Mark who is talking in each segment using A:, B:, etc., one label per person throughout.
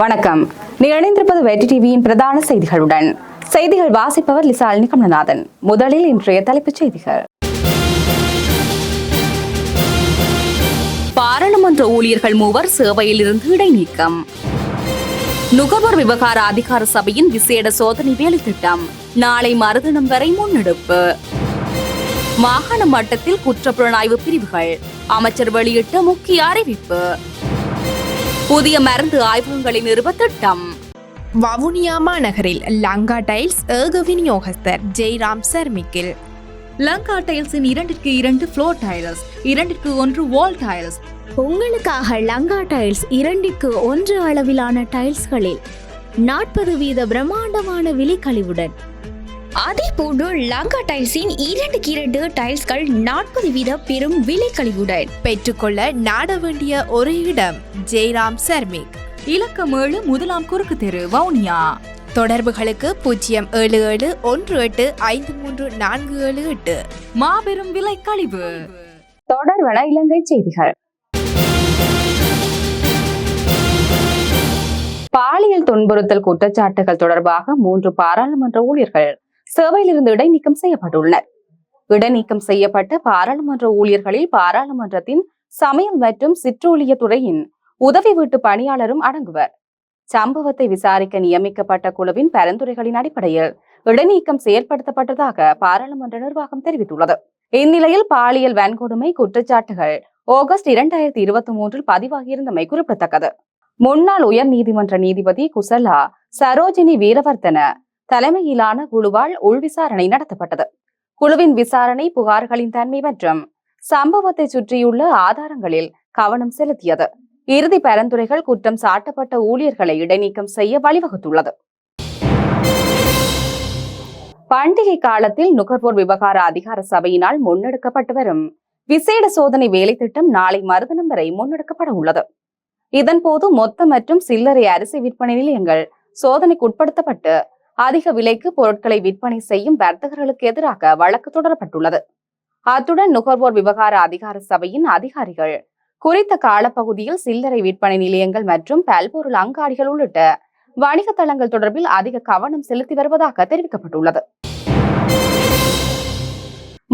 A: வணக்கம். நீ இணைந்திருப்பது வெற்றி டிவியின் பிரதான செய்திகளுடன். செய்திகள் வாசிப்பவர் லிசாலினி கமலநாதன் முதலில் இன்றைய தலைப்புச் செய்திகள். பாராளுமன்ற ஊழியர்கள் மூவர் சேவையில் இருந்து இடைநீக்கம். நுகர்வோர் விவகார அதிகார சபையின் விசேட சோதனை வேலை திட்டம் நாளை மறுதினம் வரை முன்னெடுப்பு. மாகாண மட்டத்தில் குற்றப்புலனாய்வு பிரிவுகள். அமைச்சர் வெளியிட்ட முக்கிய அறிவிப்பு. புதிய மருந்து ஆய்வகங்களை நிறுவ திட்டம்.
B: வவுனியா மாநகரில் லங்கா டைல்ஸ் ஏக விநியோகஸ்தர் ஜெய்ராம் சர்மிக்கில்.
A: லங்கா டைல்ஸின் இரண்டிற்கு இரண்டு ஃப்ளோர் டைல்ஸ் இரண்டிற்கு ஒன்று வால் டைல்ஸ்
C: உங்களுக்காக லங்கா டைல்ஸ் இரண்டிற்கு ஒன்று அளவிலான டைல்ஸ்களில் நாற்பது வீத பிரம்மாண்டமான விலைக்கழிவுடன் அதே போன்று லங்கா டைல்ஸின் இரண்டுக்கு இரண்டு டைல்ஸ்கள் நாற்பது வீத பெரும் விலைக்கழிவுடன்
B: பெற்றுக்கொள்ள நாட வேண்டிய ஒரு இடம் ஜெய்ராம் சர்மிக்.
A: இலக்கம் ஏழு முதலாம் குறுக்கு தெரு வவுனியா.
B: தொடர்புகளுக்கு பூஜ்ஜியம் ஏழு ஏழு ஒன்று எட்டு ஐந்து மூன்று நான்கு ஏழு எட்டு.
A: மாபெரும் விலை கழிவு. தொடர்வன இலங்கை செய்திகள். பாலியல் துன்புறுத்தல் குற்றச்சாட்டுகள் தொடர்பாக மூன்று பாராளுமன்ற ஊழியர்கள் சேவையிலிருந்து இடைநீக்கம் செய்யப்பட்டுள்ளனர். இடைநீக்கம் செய்யப்பட்ட பாராளுமன்ற ஊழியர்களில் பாராளுமன்றத்தின் சமையல் மற்றும் சிற்றூழிய துறையின் உதவி வீட்டு பணியாளரும் அடங்குவர். சம்பவத்தை விசாரிக்க நியமிக்கப்பட்ட குழுவின் பரிந்துரைகளின் அடிப்படையில் இடைநீக்கம் செயற்படுத்தப்பட்டதாக பாராளுமன்ற நிர்வாகம் தெரிவித்துள்ளது. இந்நிலையில் பாலியல் வன்கொடுமை குற்றச்சாட்டுகள் ஆகஸ்ட் இரண்டாயிரத்தி இருபத்தி மூன்றில் பதிவாகியிருந்தமை குறிப்பிடத்தக்கது. முன்னாள் உயர் நீதிமன்ற நீதிபதி குசலா சரோஜினி வீரவர்த்தன தலைமையிலான குழுவால் உள்விசாரணை நடத்தப்பட்டது. குழுவின் விசாரணை புகார்களின் தன்மை மற்றும் சம்பவத்தை சுற்றியுள்ள ஆதாரங்களில் கவனம் செலுத்தியது. இறுதி பரிந்துரைகள் குற்றம் சாட்டப்பட்ட ஊழியர்களை இடைநீக்கம் செய்ய வழிவகுத்துள்ளது. பண்டிகை காலத்தில் நுகர்வோர் விவகார அதிகார சபையினால் முன்னெடுக்கப்பட்டு வரும் விசேட சோதனை வேலை திட்டம் நாளை மறுதினம் வரை முன்னெடுக்கப்பட உள்ளது. இதன்போது மொத்த மற்றும் சில்லறை அரிசி விற்பனை நிலையங்கள் சோதனைக்குட்படுத்தப்பட்டு அதிக விலைக்கு பொருட்களை விற்பனை செய்யும் வர்த்தகர்களுக்கு எதிராக வழக்கு தொடரப்பட்டுள்ளது. அத்துடன் நுகர்வோர் விவகார அதிகார சபையின் அதிகாரிகள் குறித்த காலப்பகுதியில் சில்லறை விற்பனை நிலையங்கள் மற்றும் பல்பொருள் அங்காடிகள் உள்ளிட்ட வணிக தளங்கள் தொடர்பில் அதிக கவனம் செலுத்தி வருவதாக தெரிவிக்கப்பட்டுள்ளது.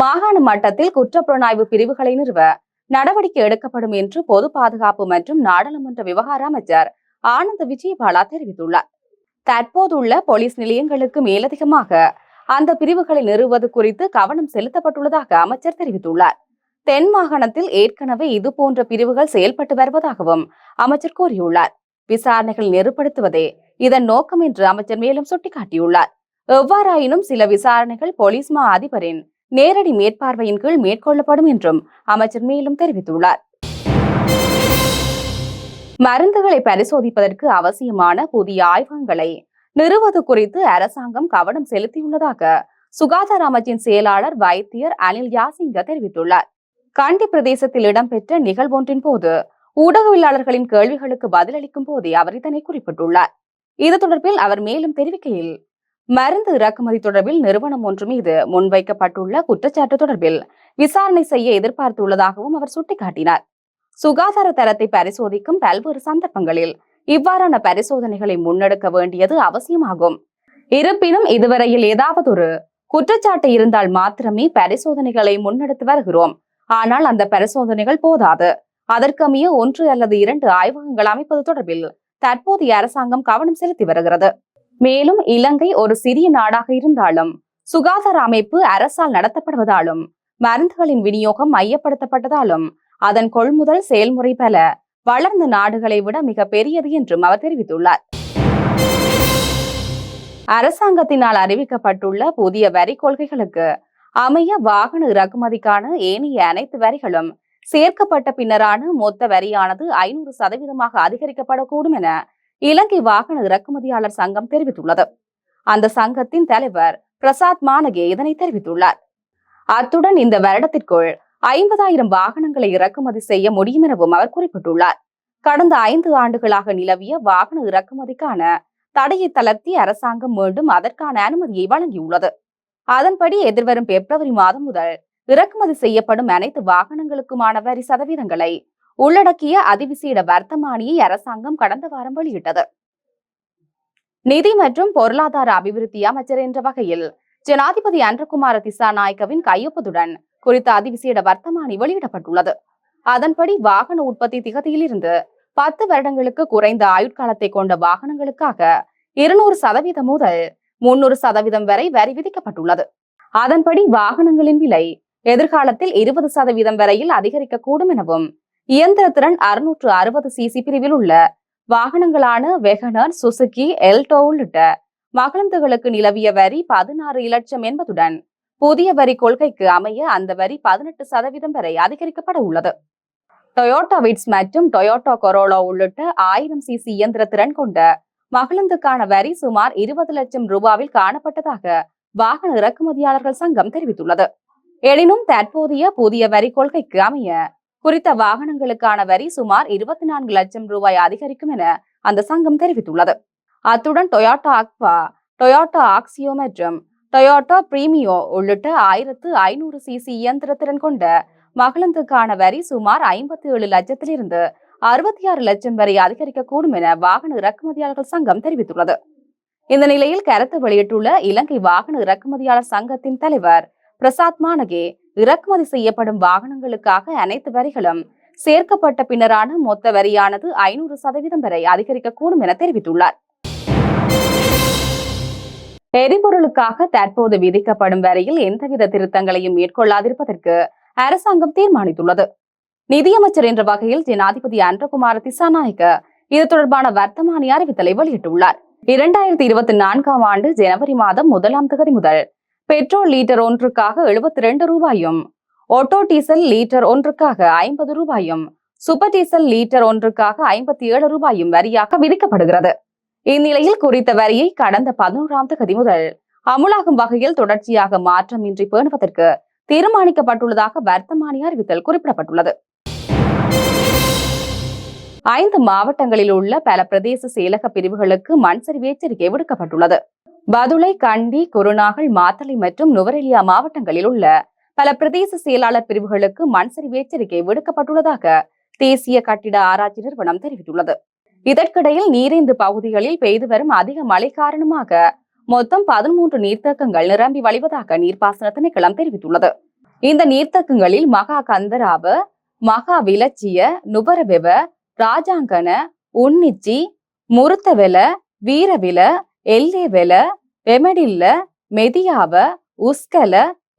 A: மாகாண மட்டத்தில் குற்றப்புலனாய்வு பிரிவுகளை நிறுவ நடவடிக்கை எடுக்கப்படும் என்று பொது பாதுகாப்பு மற்றும் நாடாளுமன்ற விவகார அமைச்சர் ஆனந்த விஜயபாலா தெரிவித்துள்ளார். தற்போதுள்ள போலீஸ் நிலையங்களுக்கு மேலதிகமாக அந்த பிரிவுகளை நிறுவது குறித்து கவனம் செலுத்தப்பட்டுள்ளதாக அமைச்சர் தெரிவித்துள்ளார். தென் மாகாணத்தில் ஏற்கனவே இது போன்ற பிரிவுகள் செயல்பட்டு வருவதாகவும் அமைச்சர் கூறியுள்ளார். விசாரணைகள் நெருப்படுத்துவதே இதன் நோக்கம் என்று அமைச்சர் மேலும் சுட்டிக்காட்டியுள்ளார். எவ்வாறாயினும் சில விசாரணைகள் போலீஸ் மா அதிபரின் நேரடி மேற்பார்வையின் கீழ் மேற்கொள்ளப்படும் என்றும் அமைச்சர் மேலும் தெரிவித்துள்ளார். மருந்துகளை பரிசோதிப்பதற்கு அவசியமான புதிய ஆய்வகங்களை நிறுவது குறித்து அரசாங்கம் கவனம் செலுத்தியுள்ளதாக சுகாதார அமைச்சின் செயலாளர் வைத்தியர் அனில் யாசிங்க தெரிவித்துள்ளார். கண்டி பிரதேசத்தில் இடம்பெற்ற நிகழ்வொன்றின் போது ஊடகவியலாளர்களின் கேள்விகளுக்கு பதிலளிக்கும் போதே அவர் இதனை குறிப்பிட்டுள்ளார். இது தொடர்பில் அவர் மேலும் தெரிவிக்கையில் மருந்து இறக்குமதி தொடர்பில் நிறுவனம் ஒன்று மீது முன்வைக்கப்பட்டுள்ள குற்றச்சாட்டு தொடர்பில் விசாரணை செய்ய எதிர்பார்த்துள்ளதாகவும் அவர் சுட்டிக்காட்டினார். சுகாதார தரத்தை பரிசோதிக்கும் பல்வேறு சந்தர்ப்பங்களில் இவ்வாறான பரிசோதனைகளை முன்னெடுக்க வேண்டியது அவசியமாகும். இருப்பினும் இதுவரையில் ஏதாவது ஒரு குற்றச்சாட்டு இருந்தால் மாத்திரமே பரிசோதனைகளை முன்னெடுத்து வருகிறோம். ஆனால் அந்த பரிசோதனைகள் போதாது. அதற்கமைய ஒன்று அல்லது இரண்டு ஆய்வகங்கள் அமைப்பது தொடர்பில் தற்போதைய அரசாங்கம் கவனம் செலுத்தி வருகிறது. மேலும் இலங்கை ஒரு சிறிய நாடாக இருந்தாலும் சுகாதார அமைப்பு அரசால் நடத்தப்படுவதாலும் மருந்துகளின் விநியோகம் மையப்படுத்தப்பட்டதாலும் அதன் கொள்முதல் செயல்முறை பல வளர்ந்த நாடுகளை விட மிக பெரியது என்றும் அவர் தெரிவித்துள்ளார். அரசாங்கத்தினால் அறிவிக்கப்பட்டுள்ள புதிய வரி கொள்கைகளுக்கு அமைய வாகன இறக்குமதிக்கான ஏனைய அனைத்து வரிகளும் சேர்க்கப்பட்ட பின்னரான மொத்த வரியானது ஐநூறு சதவீதமாக அதிகரிக்கப்படக்கூடும் என இலங்கை வாகன இறக்குமதியாளர் சங்கம் தெரிவித்துள்ளது. அந்த சங்கத்தின் தலைவர் பிரசாத் மானகே இதனை தெரிவித்துள்ளார். அத்துடன் இந்த வருடத்திற்குள் ஐம்பதாயிரம் வாகனங்களை இறக்குமதி செய்ய முடியும் எனவும் அவர் குறிப்பிட்டுள்ளார். கடந்த ஐந்து ஆண்டுகளாக நிலவிய வாகன இறக்குமதிக்கான தடையை தளர்த்தி அரசாங்கம் மீண்டும் அதற்கான அனுமதியை வழங்கியுள்ளது. அதன்படி எதிர்வரும் பிப்ரவரி மாதம் முதல் இறக்குமதி செய்யப்படும் அனைத்து வாகனங்களுக்குமான வரி சதவீதங்களை உள்ளடக்கிய அதிவிசேட வர்த்தமானியை அரசாங்கம் கடந்த வாரம் வெளியிட்டது. நிதி மற்றும் பொருளாதார அபிவிருத்தி அமைச்சர் என்ற வகையில் ஜனாதிபதி அன்றகுமார திசாநாயக்கவின் கையொப்பத்துடன் குறித்த அதிவிசேட வர்த்தமானி வெளியிடப்பட்டுள்ளது. அதன்படி வாகன உற்பத்தி திகதியிலிருந்து பத்து வருடங்களுக்கு குறைந்த ஆயுட்காலத்தை கொண்ட வாகனங்களுக்காக இருநூறு சதவீதம் முதல் முன்னூறு சதவீதம் வரை வரி விதிக்கப்பட்டுள்ளது. அதன்படி வாகனங்களின் விலை எதிர்காலத்தில் இருபது சதவீதம் வரையில் அதிகரிக்கக்கூடும் எனவும் இயந்திரத்திறன் அறுநூற்று அறுபது சிசி பிரிவில் உள்ள வாகனங்களான வெகனர் சுசுகி எல்டோ உள்ளிட்ட மகளந்துகளுக்கு நிலவிய வரி பதினாறு இலட்சம் என்பதுடன் புதிய வரி கொள்கைக்கு அமைய அந்த வரி பதினெட்டு சதவீதம் வரை அதிகரிக்கப்பட உள்ளது. டொயோட்டா விட்ஸ் மற்றும் டொயோட்டா கொரோலா உள்ளிட்ட ஆயிரம் சிசி இயந்திர திறன் கொண்ட மகிழுந்துக்கான வரி சுமார் இருபது லட்சம் ரூபாவில் காணப்பட்டதாக வாகன இறக்குமதியாளர்கள் சங்கம் தெரிவித்துள்ளது. எனினும் தற்போதைய புதிய வரி கொள்கைக்கு அமைய குறித்த வாகனங்களுக்கான வரி சுமார் இருபத்தி நான்கு லட்சம் ரூபாய் அதிகரிக்கும் என அந்த சங்கம் தெரிவித்துள்ளது. அத்துடன் டொயோட்டா அக்வா டொயோட்டா ஆக்சியோ மற்றும் டொயோட்டோ பிரீமியோ உள்ளிட்ட ஆயிரத்து ஐநூறு சிசி இயந்திரத்திறன் கொண்ட மகளந்துக்கான வரி சுமார் ஐம்பத்தி ஏழு லட்சத்திலிருந்து அறுபத்தி ஆறு லட்சம் வரை அதிகரிக்கக்கூடும் என வாகன இறக்குமதியாளர்கள் சங்கம் தெரிவித்துள்ளது. இந்த நிலையில் கருத்து வெளியிட்டுள்ள இலங்கை வாகன இறக்குமதியாளர் சங்கத்தின் தலைவர் பிரசாத் மானகே இறக்குமதி செய்யப்படும் வாகனங்களுக்காக அனைத்து வரிகளும் சேர்க்கப்பட்ட பின்னரான மொத்த வரியானது ஐநூறு சதவீதம் வரை அதிகரிக்கக்கூடும் என தெரிவித்துள்ளார். எரிபொருளுக்காக தற்போது விதிக்கப்படும் வரையில் எந்தவித திருத்தங்களையும் மேற்கொள்ளாதிருப்பதற்கு அரசாங்கம் தீர்மானித்துள்ளது. நிதியமைச்சர் என்ற வகையில் ஜனாதிபதி அன்றகுமார் திசாநாயக்க இது தொடர்பான வர்த்தமானி அறிவித்தலை வெளியிட்டுள்ளார். இரண்டாயிரத்தி இருபத்தி நான்காம் ஆண்டு ஜனவரி மாதம் முதலாம் தேதி முதல் பெட்ரோல் லீட்டர் ஒன்றுக்காக எழுபத்தி ரெண்டு ரூபாயும் ஓட்டோ டீசல் லீட்டர் ஒன்றுக்காக ஐம்பது ரூபாயும் சூப்பர் டீசல் லீட்டர் ஒன்றுக்காக ஐம்பத்தி ஏழு ரூபாயும் வரியாக விதிக்கப்படுகிறது. இந்நிலையில் குறித்த வரியை கடந்த பதினோராம் தேதி முதல் அமுலாகும் வகையில் தொடர்ச்சியாக மாற்றமின்றி பேணுவதற்கு தீர்மானிக்கப்பட்டுள்ளதாக வர்த்தமானி அறிவித்தல் குறிப்பிடப்பட்டுள்ளது. ஐந்து மாவட்டங்களில் உள்ள பல பிரதேச செயலக பிரிவுகளுக்கு மண் சரிவு எச்சரிக்கை விடுக்கப்பட்டுள்ளது. பதுளை கண்டி குருநாகல் மாத்தளை மற்றும் நுவரெலியா மாவட்டங்களில் உள்ள பல பிரதேச செயலாளர் பிரிவுகளுக்கு மண் சரிவு எச்சரிக்கை விடுக்கப்பட்டுள்ளதாக தேசிய கட்டிட ஆராய்ச்சி நிறுவனம் தெரிவித்துள்ளது. இதற்கிடையில் நீரேந்து பகுதிகளில் பெய்து வரும் அதிக மழை காரணமாக மொத்தம் பதிமூன்று நீர்த்தேக்கங்கள் நிரம்பி வழிவதாக நீர்ப்பாசன திணைக்களம் தெரிவித்துள்ளது. இந்த நீர்த்தேக்கங்களில் மகா கந்தராவ மகா விலச்சிய நுபரவெவ ராஜாங்கன உன்னிச்சி முருத்தவெல வீரவில எல்லேவெல வெமடில்ல மெதியாவ உஸ்கல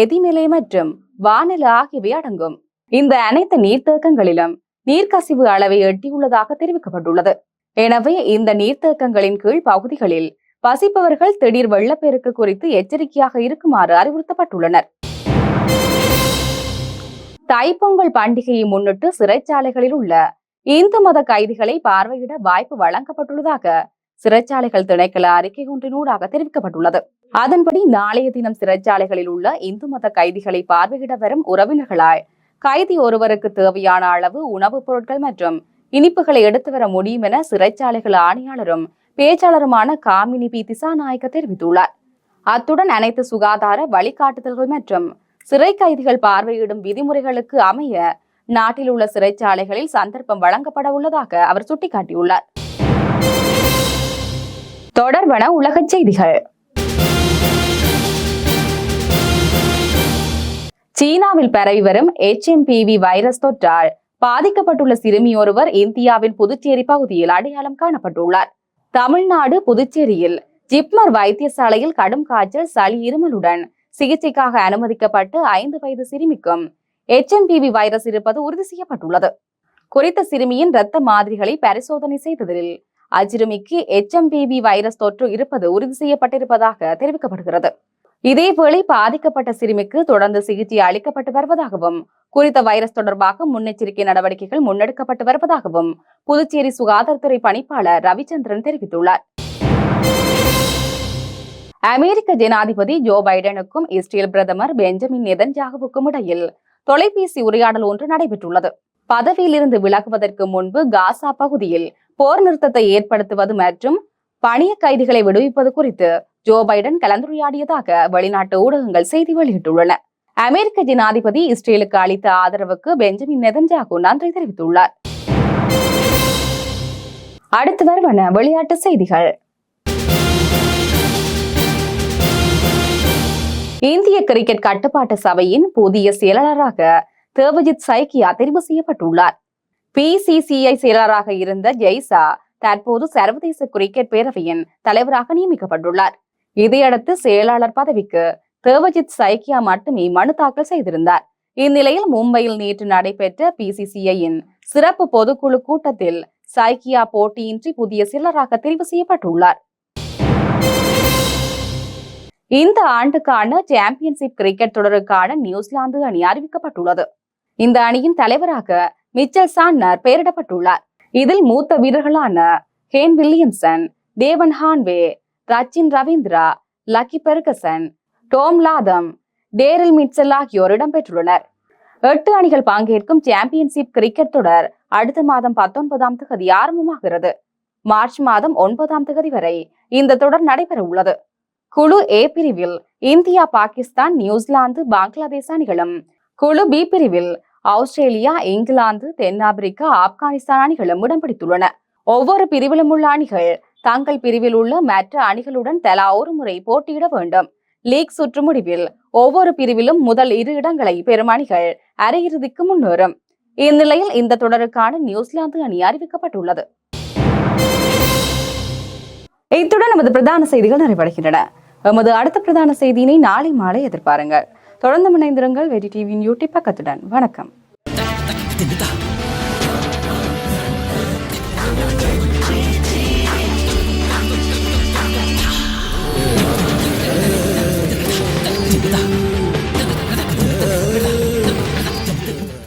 A: எதிமிலை மற்றும் வானில ஆகியவை அடங்கும். இந்த அனைத்து நீர்த்தேக்கங்களிலும் நீர்க்கசிவு அளவை எட்டியுள்ளதாக தெரிவிக்கப்பட்டுள்ளது. எனவே இந்த நீர்த்தேக்கங்களின் கீழ் பகுதிகளில் வசிப்பவர்கள் திடீர் வெள்ளப்பெருக்கு குறித்து எச்சரிக்கையாக இருக்குமாறு அறிவுறுத்தப்பட்டுள்ளனர். தைப்பொங்கல் பண்டிகையை முன்னிட்டு சிறைச்சாலைகளில் உள்ள இந்து மத கைதிகளை பார்வையிட வாய்ப்பு வழங்கப்பட்டுள்ளதாக சிறைச்சாலைகள் திணைக்கள அறிக்கை ஒன்றினூடாக தெரிவிக்கப்பட்டுள்ளது. அதன்படி நாளைய தினம் சிறைச்சாலைகளில் உள்ள இந்து மத கைதிகளை பார்வையிட வரும் உறவினர்களாய் கைதி ஒருவருக்கு தேவையான அளவு உணவுப் பொருட்கள் மற்றும் இனிப்புகளை எடுத்து வர முடியும் என சிறைச்சாலைகள் ஆணையாளரும் பேச்சாளருமான காமினி பி திசாநாயக்க தெரிவித்துள்ளார். அத்துடன் அனைத்து சுகாதார வழிகாட்டுதல்கள் மற்றும் சிறை கைதிகள் பார்வையிடும் விதிமுறைகளுக்கு அமைய நாட்டில் உள்ள சிறைச்சாலைகளில் சந்தர்ப்பம் வழங்கப்பட உள்ளதாக அவர் சுட்டிக்காட்டியுள்ளார். தொடர்பன உலகச் செய்திகள். சீனாவில் பரவி வரும் எச்எம்பிவி வைரஸ் தொற்றால் பாதிக்கப்பட்டுள்ள சிறுமி ஒருவர் இந்தியாவின் புதுச்சேரி பகுதியில் அடையாளம் காணப்பட்டுள்ளார். தமிழ்நாடு புதுச்சேரியில் ஜிப்மர் வைத்தியசாலையில் கடும் காய்ச்சல் சளி இருமலுடன் சிகிச்சைக்காக அனுமதிக்கப்பட்டு ஐந்து வயது சிறுமிக்கும் எச்எம்பிவி வைரஸ் இருப்பது உறுதி செய்யப்பட்டுள்ளது. குறித்த சிறுமியின் இரத்த மாதிரிகளை பரிசோதனை செய்ததில் அச்சிறுமிக்கு எச்எம்பிவி வைரஸ் தொற்று இருப்பது உறுதி செய்யப்பட்டிருப்பதாக தெரிவிக்கப்படுகிறது. இதேவேளை பாதிக்கப்பட்ட சிறுமிக்கு தொடர்ந்து சிகிச்சை அளிக்கப்பட்டு வருவதாகவும் குறித்த வைரஸ் தொடர்பாக முன்னெச்சரிக்கை நடவடிக்கைகள் முன்னெடுக்கப்பட்டு வருவதாகவும் புதுச்சேரி சுகாதாரத்துறை பணிப்பாளர் ரவிச்சந்திரன் தெரிவித்துள்ளார். அமெரிக்க ஜனாதிபதி ஜோ பைடனுக்கும் இஸ்ரேல் பிரதமர் பெஞ்சமின் நெதன்யாகுவுக்கும் இடையில் தொலைபேசி உரையாடல் ஒன்று நடைபெற்றுள்ளது. பதவியிலிருந்து விலகுவதற்கு முன்பு காசா பகுதியில் போர் நிறுத்தத்தை ஏற்படுத்துவது மற்றும் பணிய கைதிகளை விடுவிப்பது குறித்து ஜோ பைடன் கலந்துரையாடியதாக வெளிநாட்டு ஊடகங்கள் செய்தி வெளியிட்டுள்ளன. அமெரிக்க ஜனாதிபதி இஸ்ரேலுக்கு அளித்த ஆதரவுக்கு பெஞ்சமின் நெதன்ஜாகு நன்றி தெரிவித்துள்ளார். அடுத்து வருவன விளையாட்டு செய்திகள். இந்திய கிரிக்கெட் கட்டுப்பாட்டு சபையின் புதிய செயலாளராக தேவஜித் சைக்கியா தெரிவு செய்யப்பட்டுள்ளார். பிசிசிஐ செயலாளராக இருந்த ஜெய்சா தற்போது சர்வதேச கிரிக்கெட் பேரவையின் தலைவராக நியமிக்கப்பட்டுள்ளார். இதையடுத்து செயலாளர் பதவிக்கு தேவஜித் சைக்கியா மட்டுமே மனு தாக்கல் செய்திருந்தார். இந்நிலையில் மும்பையில் நேற்று நடைபெற்ற பிசிசிஐயின் சிறப்பு பொதுக்குழு கூட்டத்தில் சைக்கியா போட்டியின்றி புதிய சிலராக தெரிவு செய்யப்பட்டுள்ளார். இந்த ஆண்டுக்கான சாம்பியன்ஷிப் கிரிக்கெட் தொடருக்கான நியூசிலாந்து அணி அறிவிக்கப்பட்டுள்ளது. இந்த அணியின் தலைவராக மிச்சல் சான்னர் பெயரிடப்பட்டுள்ளார். இதில் மூத்த வீரர்களான Kane Williamson Devon Conway Rachin Ravindra Lockie Ferguson Tom Latham Daryl Mitchell ஆகியோர் இடம்பெற்றுள்ளனர். எட்டு அணிகள் பங்கேற்கும் சாம்பியன்ஷிப் கிரிக்கெட் தொடர் அடுத்த மாதம் பத்தொன்பதாம் தேதி ஆரம்பமாகிறது. மார்ச் மாதம் ஒன்பதாம் தேதி வரை இந்த தொடர் நடைபெற உள்ளது குழு ஏ பிரிவில் இந்தியா பாகிஸ்தான் நியூசிலாந்து பங்களாதேஷ் அணிகளும் குழு பி பிரிவில் ஆஸ்திரேலியா இங்கிலாந்து தென்னாப்பிரிக்கா ஆப்கானிஸ்தான் அணிகளும் இடம் பிடித்துள்ளன ஒவ்வொரு பிரிவிலும் உள்ள அணிகள் தங்கள் பிரிவில் உள்ள மற்ற அணிகளுடன் தலா ஒரு முறை போட்டியிட வேண்டும் லீக் சுற்று முடிவில் ஒவ்வொரு பிரிவிலும் முதல் இரு இடங்களை பெறும் அணிகள் அரையிறுதிக்கு முன்னேறும் இந்நிலையில் இந்த தொடருக்கான நியூசிலாந்து அணி அறிவிக்கப்பட்டுள்ளது இத்துடன் நமது பிரதான செய்திகள் நிறைவடைகின்றன எமது அடுத்த பிரதான செய்தியினை நாளை மாலை எதிர்பாருங்கள் தொடர்ந்து இணைந்திருங்கள் வெடி டிவியின் யூடியூப் பக்கத்துடன் வணக்கம்
D: 있다.